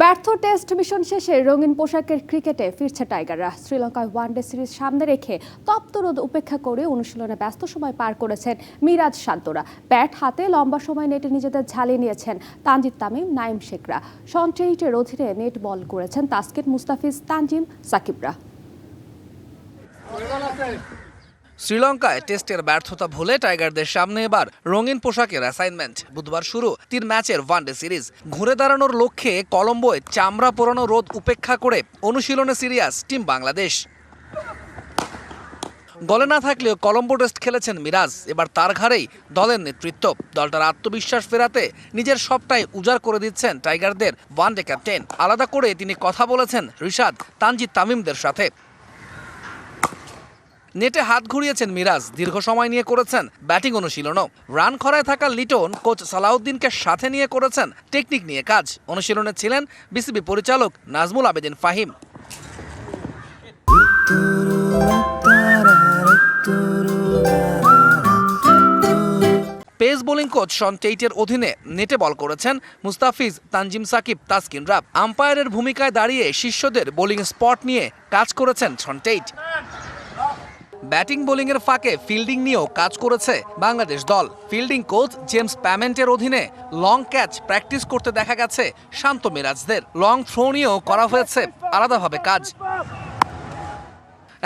ব্যর্থ test mission শেষে রঙিন পোশাকের ক্রিকেটে ফিরছে টাইগাররা। শ্রীলঙ্কায় ওয়ানডে সিরিজ সামনে রেখে তপ্ত রোদ উপেক্ষা করে অনুশীলনে ব্যস্ত সময় পার করেছেন মিরাজ শান্তরা। ব্যাট হাতে লম্বা সময় নেটে নিজেদের ঝালিয়ে নিয়েছেন তানজিদ তামিম, নাইম শেখরা। সন্ট্রেইটের অধীনে নেট বল করেছেন তাসকিন মুস্তাফিজ, তানজিম সাকিবরা। শ্রীলঙ্কায় টেস্টের ব্যর্থতা ভুলে টাইগারদের সামনে এবার রঙিন পোশাকের অ্যাসাইনমেন্ট বুধবার শুরু তিন ম্যাচের ওয়ানডে সিরিজ ঘুরে দাঁড়ানোর লক্ষ্যে কলম্বোয় চামড়া পোড়ানো রোদ উপেক্ষা করে অনুশীলনে সিরিয়াস টিম বাংলাদেশ। গলে না থাকলেও কলম্বো টেস্ট খেলেছেন মিরাজ। এবার তার ঘাড়েই দলের নেতৃত্ব। দলটার আত্মবিশ্বাস ফেরাতে নিজের সবটাই উজাড় করে দিচ্ছেন টাইগারদের ওয়ানডে ক্যাপ্টেন আলাদা করে তিনি কথা বলেছেন রিশাদ তানজিদ তামিমদের সাথে। নেটে হাত ঘুরিয়েছেন মিরাজ, দীর্ঘ সময় নিয়ে করেছেন ব্যাটিং অনুশীলনও। রান খরায় থাকা লিটন, কোচ সালাউদ্দিনকে সাথে নিয়ে করেছেন টেকনিক নিয়ে কাজ। অনুশীলনে ছিলেন বিসিবি পরিচালক Nazmul Abedin Fahim. Pace bowling coach Shaun টেইটের অধীনে নেটে বল করেছেন মুস্তাফিজ, তানজিম সাকিব, তাসকিন রাব। আম্পায়ারের ভূমিকায় দাঁড়িয়ে শিষ্যদের বোলিং স্পট নিয়ে কাজ করেছেন শন টেইট। ব্যাটিং বোলিংয়ের ফাঁকে ফিল্ডিং নিয়েও কাজ করেছে বাংলাদেশ দল। ফিল্ডিং কোচ জেমস প্যামেন্টের অধীনে লং ক্যাচ প্র্যাকটিস করতে দেখা গেছে শান্ত মিরাজদের। লং থ্রো নিয়েও করা হয়েছে আলাদাভাবে কাজ।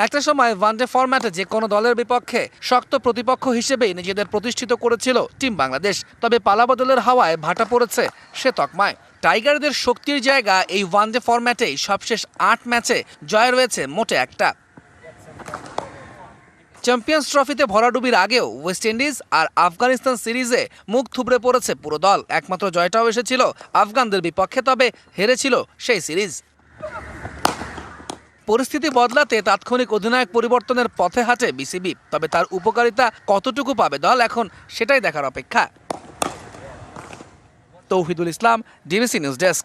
একটা সময় ওয়ানডে ফরম্যাটে যে কোনো দলের বিপক্ষে শক্ত প্রতিপক্ষ হিসেবেই নিজেদের প্রতিষ্ঠিত করেছিল টিম বাংলাদেশ, তবে পালাবদলের হাওয়ায় ভাটা পড়েছে সে তকমায় টাইগারদের শক্তির জায়গা এই ওয়ানডে ফরম্যাটেই সবশেষ আট ম্যাচে জয় রয়েছে মোটে একটা। চ্যাম্পিয়ন্স ট্রফিতে ভরাডুবির আগেও ওয়েস্ট ইন্ডিজ আর আফগানিস্তান সিরিজে মুখ থুবড়ে পড়েছে পুরো দল। একমাত্র জয়টাও এসেছিল আফগানদের বিপক্ষে, তবে হেরেছিল সেই সিরিজ। পরিস্থিতি বদলাতে তাৎক্ষণিক অধিনায়ক পরিবর্তনের পথে হাঁটে বিসিবি, তবে তার উপকারিতা কতটুকু পাবে দল এখন সেটাই দেখার অপেক্ষা। Tauhidul Islam, DBC news desk.